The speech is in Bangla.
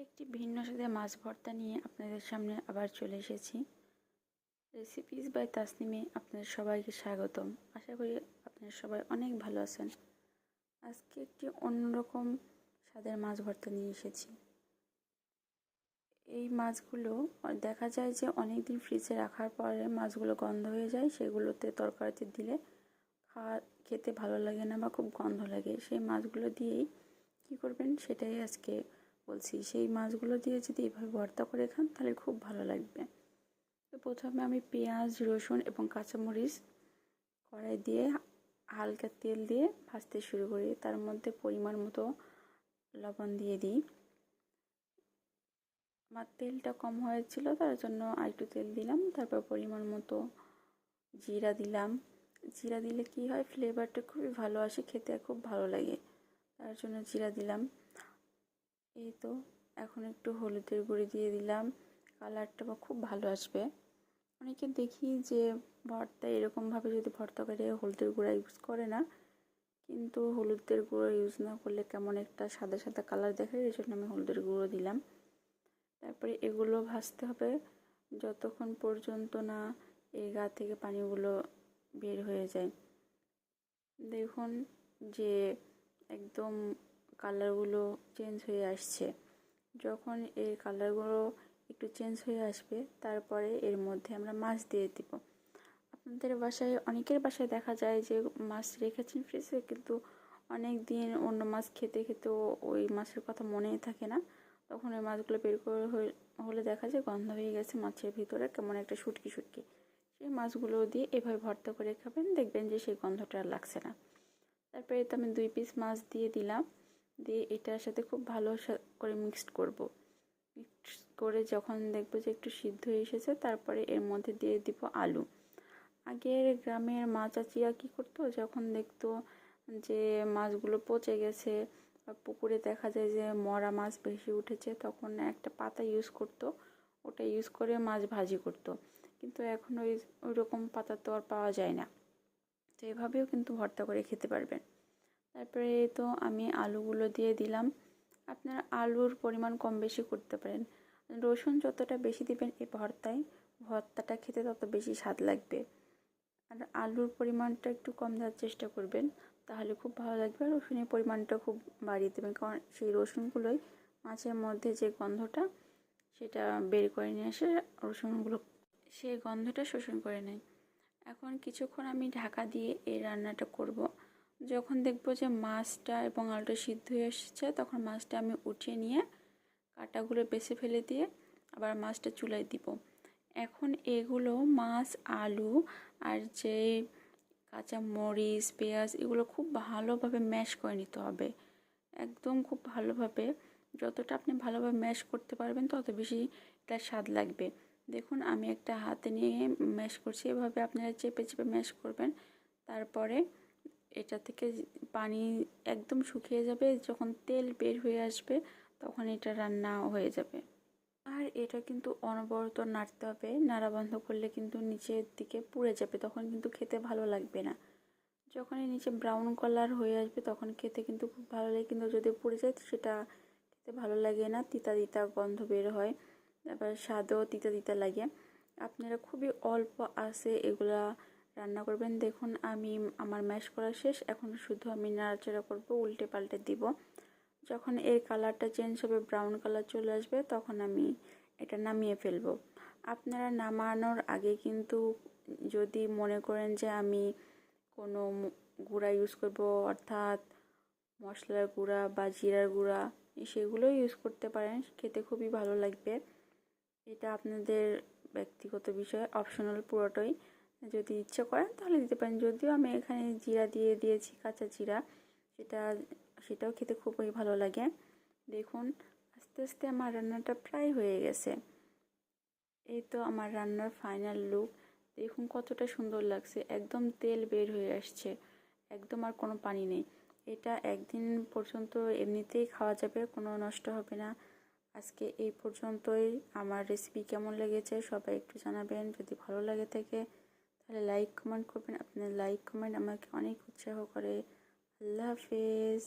একটি ভিন্ন স্বাদের মাছ ভর্তা নিয়ে আপনাদের সামনে আবার চলে এসেছি। রেসিপিস বাই তাসনিমে আপনাদের সবাইকে স্বাগতম। আশা করি আপনারা সবাই অনেক ভালো আছেন। আজকে একটি অন্যরকম স্বাদের মাছ ভর্তা নিয়ে এসেছি। এই মাছগুলো দেখা যায় যে অনেক দিন ফ্রিজে রাখার পরে মাছগুলো গন্ধ হয়ে যায়, সেগুলোতে তরকারিতে দিলে খাওয়া খেতে ভালো লাগে না বা খুব গন্ধ লাগে। সেই মাছগুলো দিয়েই কী করবেন? সেটাই আজকে বলছি, সেই মাছগুলো দিয়ে যদি এভাবে ভর্তা করে খান, তাহলে খুব ভালো লাগবে। তো প্রথমে আমি পেঁয়াজ, রসুন এবং কাঁচামরিচ কড়াই দিয়ে হালকা তেল দিয়ে ভাজতে শুরু করি। তার মধ্যে পরিমাণ মতো লবণ দিয়ে দিই। আমার তেলটা কম হয়েছিল, তার জন্য আরেকটু তেল দিলাম। তারপর পরিমাণ মতো জিরা দিলাম। জিরা দিলে কি হয় ফ্লেভারটা খুবই ভালো আসে, খেতে খুব ভালো লাগে। তার জন্য জিরা দিলাম। এই তো, এখন একটু হলুদের গুঁড়ি দিয়ে দিলাম। কালারটা খুব ভালো আসবে। অনেকে দেখি যে ভর্তা এরকমভাবে যদি ভর্তা করে হলুদের গুঁড়া ইউজ করে না, কিন্তু হলুদের গুঁড়ো ইউজ না করলে কেমন একটা সাদা সাদা কালার দেখায়, এই জন্য আমি হলুদের গুঁড়ো দিলাম। তারপরে এগুলো ভাজতে হবে। যতক্ষণ পর্যন্ত না এই গা থেকে পানিগুলো বের হয়ে যায়। দেখুন যে একদম কালারগুলো চেঞ্জ হয়ে আসছে। যখন এর কালারগুলো একটু চেঞ্জ হয়ে আসবে, তারপরে এর মধ্যে আমরা মাছ দিয়ে দিব। আপনাদের বাসায়, অনেকের বাসায় দেখা যায় যে মাছ রেখেছেন ফ্রিজে কিন্তু অনেক দিন অন্য মাছ খেতে খেতেও ওই মাছের কথা মনেই থাকে না। তখন ওই মাছগুলো বের করে হলে দেখা যায় গন্ধ হয়ে গেছে মাছের ভিতরে, কেমন একটা শুটকি শুটকি সেই মাছগুলো দিয়ে এভাবে ভর্তা করে খাবেন, দেখবেন যে সেই গন্ধটা আর লাগছে না। তারপরে তো আমি দুই পিস মাছ দিয়ে দিলাম। দিয়ে এটার সাথে খুব ভালো করে মিক্সড করব। মিক্স করে যখন দেখব যে একটু সিদ্ধ এসেছে, তারপরে এর মধ্যে দিয়ে দিব আলু। আগের গ্রামের মা চাচিরা কী করতো? যখন দেখতো যে মাছগুলো পচে গেছে পুকুরে দেখা যায় যে মরা মাছ বেশি উঠেছে, তখন একটা পাতা ইউজ করতো। ওটা ইউজ করে মাছ ভাজি করতো। কিন্তু এখন ওই ওই রকম পাতা তো আর পাওয়া যায় না। তো এভাবেও কিন্তু ভর্তা করে খেতে পারবেন। তারপরে তো আমি আলুগুলো দিয়ে দিলাম। আপনার আলুর পরিমাণ কম বেশি করতে পারেন। রসুন যতটা বেশি দিবেন এই ভর্তায়, ভর্তাটা খেতে তত বেশি স্বাদ লাগবে। আর আলুর পরিমাণটা একটু কম দেওয়ার চেষ্টা করবেন, তাহলে খুব ভালো লাগবে। আর রসুনের পরিমাণটা খুব বাড়িয়ে দেবেন, কারণ সেই রসুনগুলোই মাছের মধ্যে যে গন্ধটা, সেটা বের করে নিয়ে এসে রসুনগুলো, সেই গন্ধটা শোষণ করে নেয়। এখন কিছুক্ষণ আমি ঢাকা দিয়ে এই রান্নাটা করব। যখন দেখব যে মাছটা এবং আলুটা সিদ্ধ হয়ে এসেছে, তখন মাছটা আমি উঠিয়ে নিয়ে কাটাগুলো বেছে ফেলে দিয়ে আবার মাছটা চুলায় দিব। এখন এগুলো মাছ, আলু আর যে কাঁচা মরিচ, পেঁয়াজ এগুলো খুব ভালোভাবে ম্যাশ করে নিতে হবে। একদম খুব ভালোভাবে, যতটা আপনি ভালোভাবে ম্যাশ করতে পারবেন, তত বেশি এটা স্বাদ লাগবে। দেখুন, আমি একটা হাতে নিয়ে ম্যাশ করছি। এভাবে আপনারা চেপে চেপে ম্যাশ করবেন। তারপরে এটা থেকে পানি একদম শুকিয়ে যাবে, যখন তেল বের হয়ে আসবে তখন এটা রান্না হয়ে যাবে। আর এটা কিন্তু অনবরত নাড়তে হবে নাড়া বন্ধ করলে কিন্তু নিচের দিকে পুড়ে যাবে, তখন কিন্তু খেতে ভালো লাগবে না। যখন নিচে ব্রাউন কালার হয়ে আসবে তখন খেতে কিন্তু খুব ভালো লাগে, কিন্তু যদি পুড়ে যায় সেটা খেতে ভালো লাগে না, তিতা তিতা গন্ধ বের হয় তারপর স্বাদও তিতা তিতা লাগে। আপনারা খুবই অল্প আসে এগুলা রান্না করবেন। দেখুন, আমি আমার ম্যাশ করা শেষ। এখন শুধু আমি নাড়াচাড়া করব, উল্টে পাল্টে দিব। যখন এর কালারটা চেঞ্জ হবে ব্রাউন কালার চলে আসবে, তখন আমি এটা নামিয়ে ফেলব। আপনারা নামানোর আগে কিন্তু যদি মনে করেন যে আমি কোনো গুঁড়া ইউজ করব, অর্থাৎ মশলার গুঁড়া বা জিরার গুঁড়া সেগুলো ইউজ করতে পারেন। খেতে খুবই ভালো লাগবে। এটা আপনাদের ব্যক্তিগত বিষয় অপশনাল পুরোটাই। যদি ইচ্ছে করেন তাহলে দিতে পারেন। যদিও আমি এখানে জিরা দিয়ে দিয়েছি, কাঁচা জিরা। সেটা, সেটাও খেতে খুবই ভালো লাগে। দেখুন, আস্তে আস্তে আমার রান্নাটা প্রায় হয়ে গেছে। এই তো আমার রান্নার ফাইনাল লুক দেখুন কতটা সুন্দর লাগছে। একদম তেল বের হয়ে আসছে। একদম আর কোনো পানি নেই। এটা একদিন পর্যন্ত এমনিতেই খাওয়া যাবে, কোনো নষ্ট হবে না। আজকে এই পর্যন্তই। আমার রেসিপি কেমন লেগেছে সবাই একটু জানাবেন। যদি ভালো লাগে থাকে তাহলে লাইক কমেন্ট করবেন আপনার লাইক কমেন্ট আমাকে অনেক উৎসাহ করে। আল্লাহ হাফেজ।